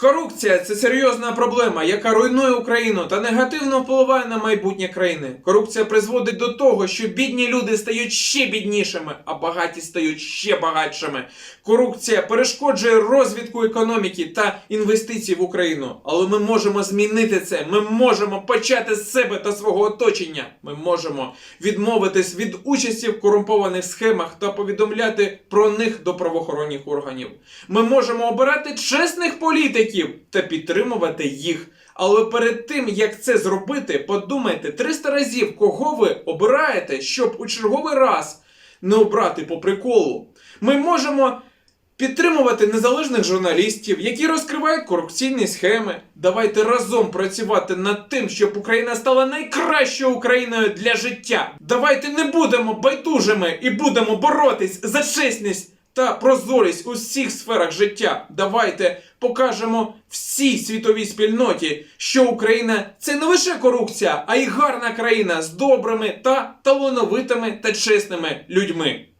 Корупція це серйозна проблема, яка руйнує Україну та негативно впливає на майбутнє країни. Корупція призводить до того, що бідні люди стають ще біднішими, а багаті стають ще багатшими. Корупція перешкоджує розвитку економіки та інвестицій в Україну. Але ми можемо змінити це. Ми можемо почати з себе та свого оточення. Ми можемо відмовитись від участі в корумпованих схемах та повідомляти про них до правоохоронних органів. Ми можемо обирати чесних політиків та підтримувати їх. Але перед тим як це зробити, подумайте 300 разів, кого ви обираєте, щоб у черговий раз не обрати по приколу. Ми можемо підтримувати незалежних журналістів, які розкривають корупційні схеми. Давайте разом працювати над тим, щоб Україна стала найкращою Україною для життя. Давайте не будемо байдужими і будемо боротись за чесність та прозорість у всіх сферах життя. Давайте покажемо всій світовій спільноті, що Україна це не лише корупція, а й гарна країна з добрими та талановитими та чесними людьми.